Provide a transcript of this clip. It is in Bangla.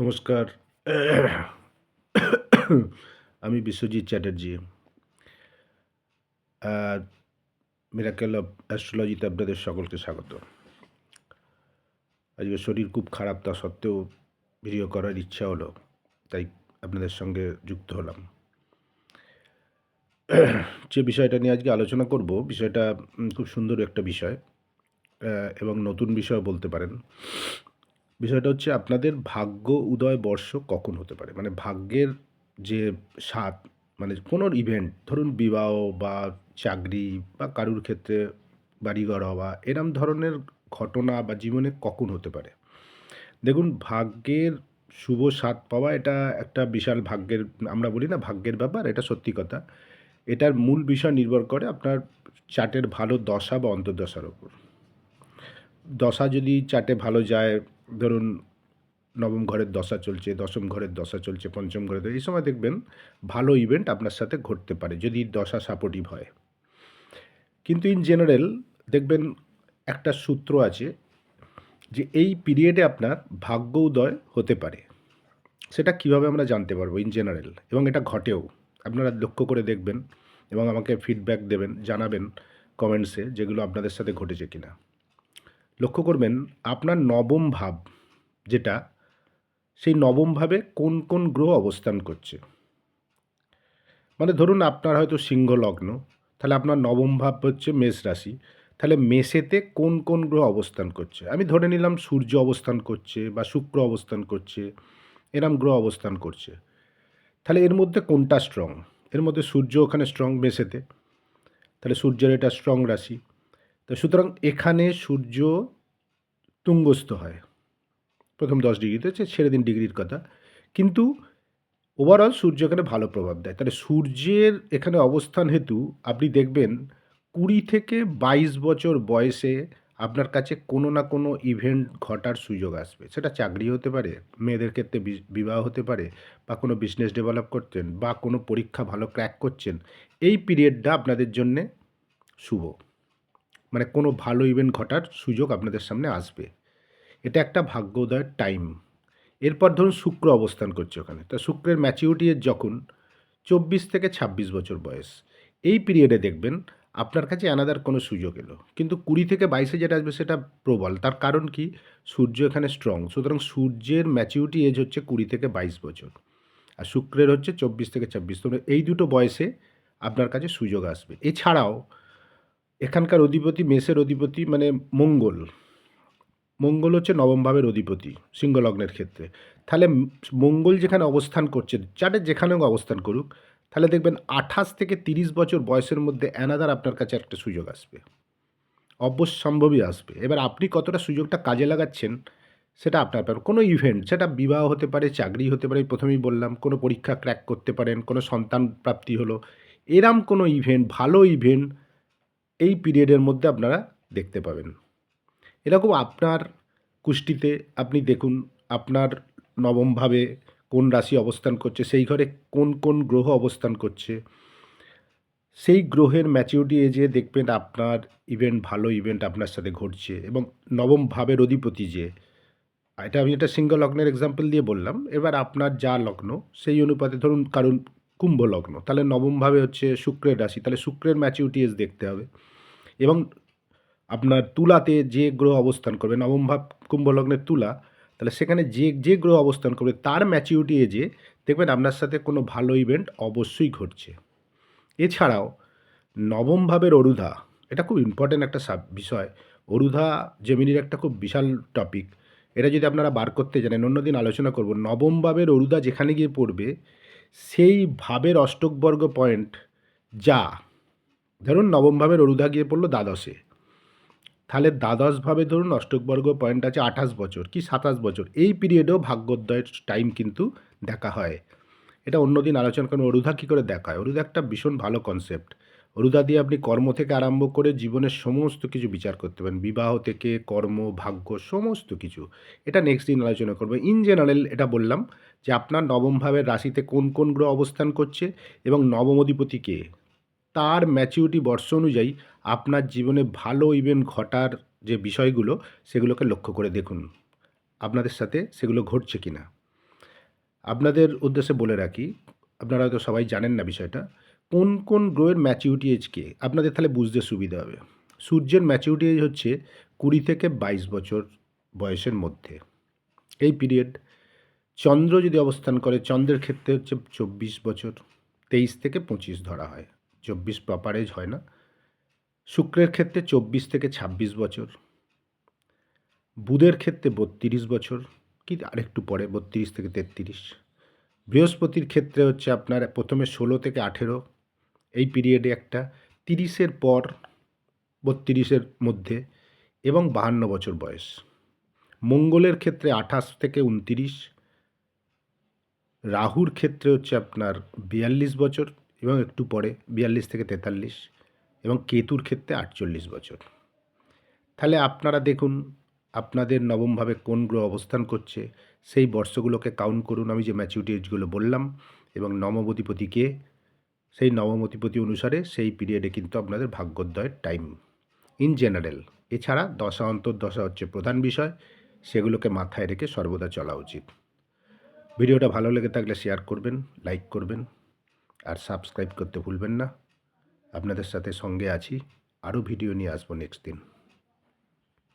নমস্কার। আমি বিশ্বজিৎ চ্যাটার্জি। মিরাকেল অফ অ্যাস্ট্রোলজিতে আপনাদের সকলকে স্বাগত। আজকে শরীর খুব খারাপ তা সত্ত্বেও ভিডিও করার ইচ্ছা হলো, তাই আপনাদের সঙ্গে যুক্ত হলাম। যে বিষয়টা নিয়ে আজকে আলোচনা করব, বিষয়টা খুব সুন্দর একটা বিষয় এবং নতুন বিষয় বলতে পারেন। বিষয়টা হচ্ছে আপনাদের ভাগ্য উদয় বর্ষ কখন হতে পারে? মানে ভাগ্যের যে স্বাদ মানে কোনো ইভেন্ট ধরুন বিবাহ বা চাকরি বা কারুর ক্ষেত্রে বাড়িঘর হওয়া, এরম ধরনের ঘটনা বা জীবনে কখন হতে পারে? দেখুন, ভাগ্যের শুভ স্বাদ পাওয়া এটা একটা বিশাল ভাগ্যের, আমরা বলি না ভাগ্যের ব্যাপার, এটা সত্যি কথা। এটার মূল বিষয় নির্ভর করে আপনার চার্টের ভালো দশা বা অন্তর্দশার ওপর। দশা যদি চার্টে ভালো যায় ধরুন নবম ঘরের দশা চলছে, দশম ঘরের দশা চলছে, পঞ্চম ঘরের এই সময় দেখবেন ভালো ইভেন্ট আপনার সাথে ঘটতে পারে, যদি দশা সাপোর্টিভ হয়। কিন্তু ইন জেনারেল দেখবেন একটা সূত্র আছে যে এই পিরিয়ডে আপনার ভাগ্য উদয় হতে পারে। সেটা কীভাবে আমরা জানতে পারব ইন জেনারেল এবং এটা ঘটেও। আপনারা লক্ষ্য করে দেখবেন এবং আমাকে ফিডব্যাক দেবেন, জানাবেন কমেন্টসে যেগুলো আপনাদের সাথে ঘটেছে কিনা। লক্ষ্য করবেন আপনার নবম ভাব যেটা, সেই নবম ভাবে কোন কোন গ্রহ অবস্থান করছে। মানে ধরুন আপনার হয়তো সিংহ লগ্ন, তাহলে আপনার নবম ভাব হচ্ছে মেষ রাশি, তাহলে মেষেতে কোন কোন গ্রহ অবস্থান করছে? আমি ধরে নিলাম সূর্য অবস্থান করছে বা শুক্র অবস্থান করছে, এরম গ্রহ অবস্থান করছে। তাহলে এর মধ্যে কোনটা স্ট্রং এর মধ্যে সূর্য ওখানে স্ট্রং মেষেতে, তাহলে সূর্যের এটা স্ট্রং রাশি। তো সুতরাং এখানে সূর্য তুঙ্গস্থ হয়। প্রথম দশ ডিগ্রিতে হচ্ছে, ছেড়ে দিন ডিগ্রির কথা। কিন্তু ওভারঅল সূর্য এখানে ভালো প্রভাব দেয়। তাহলে সূর্যের এখানে অবস্থান হেতু আপনি দেখবেন কুড়ি থেকে বাইশ বছর বয়সে আপনার কাছে কোনো না কোনো ইভেন্ট ঘটার সুযোগ আসবে। সেটা চাকরি হতে পারে, মেয়েদের ক্ষেত্রে বিবাহ হতে পারে, বা কোনো বিজনেস ডেভেলপ করছেন, বা কোনো পরীক্ষা ভালো ক্র্যাক করছেন, এই পিরিয়ডটা আপনাদের জন্যে শুভ। মানে কোনো ভালো ইভেন্ট ঘটার সুযোগ আপনাদের সামনে আসবে। এটা একটা ভাগ্যোদয়ের টাইম এরপর ধরুন শুক্র অবস্থান করছে ওখানে। তা শুক্রের ম্যাচিউরিটি যখন চব্বিশ থেকে ছাব্বিশ বছর বয়স, এই পিরিয়ডে দেখবেন আপনার কাছে অ্যানাদার কোনো সুযোগ এলো। কিন্তু কুড়ি থেকে বাইশে যেটা আসবে সেটা প্রবল। তার কারণ কি? সূর্য এখানে স্ট্রং সুতরাং সূর্যের ম্যাচিউরিটি এজ হচ্ছে কুড়ি থেকে বাইশ বছর। আর শুক্রের হচ্ছে চব্বিশ থেকে ছাব্বিশ। তো এই দুটো বয়সে আপনার কাছে সুযোগ আসবে। এছাড়াও এখানকার অধিপতি মেষের অধিপতি মানে মঙ্গল। মঙ্গল হচ্ছে নবম ভাবের অধিপতি সিংহলগ্নের ক্ষেত্রে। তাহলে মঙ্গল যেখানে অবস্থান করছে, চাটে যেখানে অবস্থান করুক, তাহলে দেখবেন আঠাশ থেকে তিরিশ বছর বয়সের মধ্যে অ্যানাদার আপনার কাছে একটা সুযোগ আসবে। অবশ্যম্ভবই আসবে। এবার আপনি কতটা সুযোগটা কাজে লাগাচ্ছেন, সেটা আপনার ব্যাপার। কোনো ইভেন্ট সেটা বিবাহ হতে পারে, চাকরি হতে পারে, প্রথমেই বললাম, কোনো পরীক্ষা ক্র্যাক করতে পারেন, কোনো সন্তান প্রাপ্তি হলো, এরম কোনো ইভেন্ট ভালো ইভেন্ট এই পিরিয়ডের মধ্যে আপনারা দেখতে পাবেন। এরকম আপনার কুষ্টিতে আপনি দেখুন, আপনার নবমভাবে কোন রাশি অবস্থান করছে, সেই ঘরে কোন কোন গ্রহ অবস্থান করছে, সেই গ্রহের ম্যাচিউরিটি এজে দেখবেন আপনার ইভেন্ট ভালো ইভেন্ট আপনার সাথে ঘটছে এবং নবম ভাবের অধিপতি যে, এটা আমি একটা সিঙ্গল লগ্নের এক্সাম্পল দিয়ে বললাম, এবার আপনার যা লগ্ন, সেই অনুপাতে ধরুন কারণ কুম্ভ লগ্ন, তাহলে নবমভাবে হচ্ছে শুক্রের রাশি, তাহলে শুক্রের ম্যাচিউরিটি এজ দেখতে হবে। এবং আপনার তুলাতে যে গ্রহ অবস্থান করবে, নবম ভাব কুম্ভ লগ্নের তুলা, তাহলে সেখানে যে যে গ্রহ অবস্থান করবে, তার ম্যাচিউরিটি এজে দেখবেন আপনার সাথে কোনো ভালো ইভেন্ট অবশ্যই ঘটছে। এছাড়াও, নবম ভাবের অরুধা, এটা খুব ইম্পর্ট্যান্ট একটা সাব বিষয়। অরুধা জেমিনির একটা খুব বিশাল টপিক এটা যদি আপনারা বার করতে জানেন, অন্যদিন আলোচনা করব। নবম ভাবের অরুধা যেখানে গিয়ে পড়বে, সেই ভাবের অষ্টকবর্গ পয়েন্ট যা ধরুন নবম ভাবের অরুধা গিয়ে পড়ল দ্বাদশে। তাহলে দ্বাদশভাবে ধরুন অষ্টকবর্গ পয়েন্ট আছে আঠাশ বছর কি সাতাশ বছর? এই পিরিয়ডেও ভাগ্যোদয়ের টাইম কিন্তু দেখা হয়। এটা অন্যদিন আলোচনা করেন অরুধা কী করে দেখা হয় অরুধা একটা ভীষণ ভালো কনসেপ্ট অরুধা দিয়ে আপনি কর্ম থেকে আরম্ভ করে জীবনের সমস্ত কিছু বিচার করতে পারেন। বিবাহ থেকে কর্ম, ভাগ্য, সমস্ত কিছু। এটা নেক্সট দিন আলোচনা করব। ইন জেনারেল এটা বললাম যে আপনার নবম ভাবের রাশিতে কোন কোন গ্রহ অবস্থান করছে এবং নবম অধিপতি কে? তার ম্যাচিউরিটি বর্ষ অনুযায়ী আপনার জীবনে ভালো ইভেন্ট ঘটার যে বিষয়গুলো, সেগুলোকে লক্ষ্য করে দেখুন। আপনাদের সাথে সেগুলো ঘটছে কি না আপনাদের উদ্দেশ্যে বলে রাখি, আপনারা হয়তো সবাই জানেন না বিষয়টা, কোন কোন গ্রহের ম্যাচিউরিটি এজ কে, আপনাদের তাহলে বুঝতে সুবিধা হবে। সূর্যের ম্যাচিউরিটি এজ হচ্ছে কুড়ি থেকে বাইশ বছর বয়সের মধ্যে। এই পিরিয়ড চন্দ্র যদি অবস্থান করে, চন্দ্রের ক্ষেত্রে হচ্ছে চব্বিশ বছর, তেইশ থেকে পঁচিশ ধরা হয়। চব্বিশ প্রপার এজ হয় না। শুক্রের ক্ষেত্রে চব্বিশ থেকে ছাব্বিশ বছর। বুধের ক্ষেত্রে বত্রিশ বছর, কি আরেকটু পরে, বত্রিশ থেকে তেত্রিশ। বৃহস্পতির ক্ষেত্রে হচ্ছে আপনার প্রথমে ষোলো থেকে আঠেরো, এই পিরিয়ডে একটা, তিরিশের পর বত্রিশের মধ্যে এবং বাহান্ন বছর বয়স। মঙ্গলের ক্ষেত্রে আঠাশ থেকে উনতিরিশ, রাহুর ক্ষেত্রে হচ্ছে আপনার বিয়াল্লিশ বছর এবং একটু পরে বিয়াল্লিশ থেকে তেতাল্লিশ এবং কেতুর ক্ষেত্রে আটচল্লিশ বছর। তাহলে আপনারা দেখুন, আপনাদের নবমভাবে কোন গ্রহ অবস্থান করছে, সেই বর্ষগুলোকে কাউন্ট করুন। আমি যে ম্যাচিউরিটি এজগুলো বললাম এবং নবমতিপতিকে সেই নবমতিপতি অনুসারে সেই পিরিয়ডে কিন্তু আপনাদের ভাগ্যোদয়ের টাইম ইন জেনারেল এছাড়া দশা অন্তর্দশা হচ্ছে প্রধান বিষয়, সেগুলোকে মাথায় রেখে সর্বদা চলা উচিত। ভিডিওটা ভালো লেগে থাকলে শেয়ার করবেন লাইক করবেন। আর সাবস্ক্রাইব করতে ভুলবেন না। আপনাদের সাথে সঙ্গে আছি। আরও ভিডিও নিয়ে আসব নেক্সট দিন।